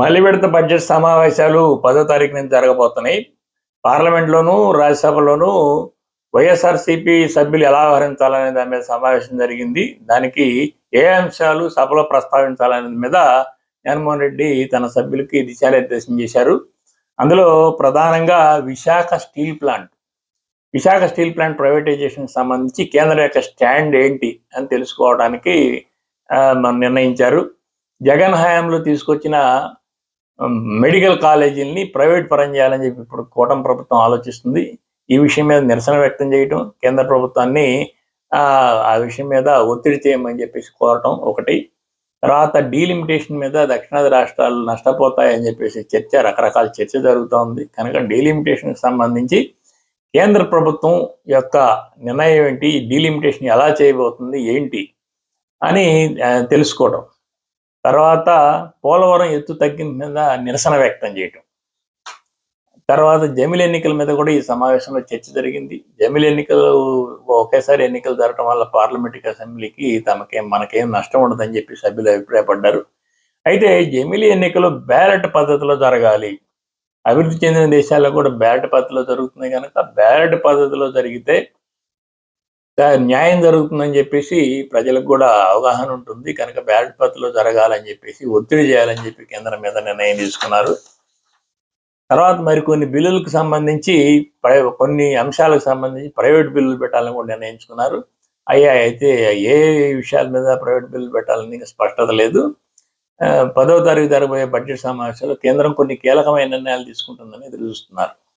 మళ్ళీ విడత బడ్జెట్ సమావేశాలు పదో తారీఖు నుంచి జరగబోతున్నాయి. పార్లమెంట్లోనూ రాజ్యసభలోనూ వైఎస్ఆర్సీపీ సభ్యులు ఎలా వ్యవహరించాలనే దాని మీద సమావేశం జరిగింది. దానికి ఏ అంశాలు సభలో ప్రస్తావించాలనే మీద జగన్మోహన్ రెడ్డి తన సభ్యులకి దిశానిర్దేశం చేశారు. అందులో ప్రధానంగా Visakha steel plant Visakha steel plant privatisation సంబంధించి కేంద్రం యొక్క స్టాండ్ ఏంటి అని తెలుసుకోవడానికి మనం నిర్ణయించారు. జగన్ హయాంలో తీసుకొచ్చిన మెడికల్ కాలేజీలని ప్రైవేట్ పరం చేయాలని చెప్పి ఇప్పుడు కూటమి ప్రభుత్వం ఆలోచిస్తుంది. ఈ విషయం మీద నిరసన వ్యక్తం చేయటం కేంద్ర ప్రభుత్వాన్ని ఆ, విషయం మీద ఒత్తిడి చేయమని చెప్పేసి కోరటం ఒకటి. తర్వాత డీలిమిటేషన్ మీద దక్షిణాది రాష్ట్రాలు నష్టపోతాయని చెప్పేసి చర్చ రకరకాల చర్చ జరుగుతూ ఉంది. కనుక డీలిమిటేషన్కి సంబంధించి కేంద్ర ప్రభుత్వం యొక్క నిర్ణయం ఏంటి? డీలిమిటేషన్ ఎలా చేయబోతుంది? ఏంటి? అని తెలుసుకోవటం. తెలుసుకోవడం తర్వాత పోలవరం ఎత్తు తగ్గిన మీద నిరసన వ్యక్తం చేయటం. తర్వాత జమిలి ఎన్నికల మీద కూడా ఈ సమావేశంలో చర్చ జరిగింది. జమిలి ఎన్నికలు ఒకేసారి ఎన్నికలు జరగడం వల్ల పార్లమెంటరీ అసెంబ్లీకి తమకేం మనకేం నష్టం ఉండదని చెప్పి సభ్యులు అభిప్రాయపడ్డారు. అయితే జమిలి ఎన్నికలు బ్యాలెట్ పద్ధతిలో జరగాలి. అభివృద్ధి చెందిన దేశాల్లో కూడా బ్యాలెట్ పద్ధతిలో జరుగుతుంది కనుక బ్యాలెట్ పద్ధతిలో జరిగితే న్యాయం జరుగుతుందని చెప్పేసి ప్రజలకు కూడా అవగాహన ఉంటుంది. కనుక బ్యాలెట్ పద్ధతిలో జరగాలని చెప్పేసి ఒత్తిడి చేయాలని చెప్పి కేంద్రం మీద నిర్ణయం తీసుకున్నారు. తర్వాత మరి కొన్ని బిల్లులకు సంబంధించి ప్రై- కొన్ని అంశాలకు సంబంధించి ప్రైవేట్ బిల్లులు పెట్టాలని కూడా నిర్ణయించుకున్నారు. అయ్యా అయితే ఏ విషయాల మీద ప్రైవేట్ బిల్లు పెట్టాలని స్పష్టత లేదు. పదవ తారీఖు జరగబోయే బడ్జెట్ సమావేశంలో కేంద్రం కొన్ని కీలకమైన నిర్ణయాలు తీసుకుంటుందని ఎదురు చూస్తున్నారు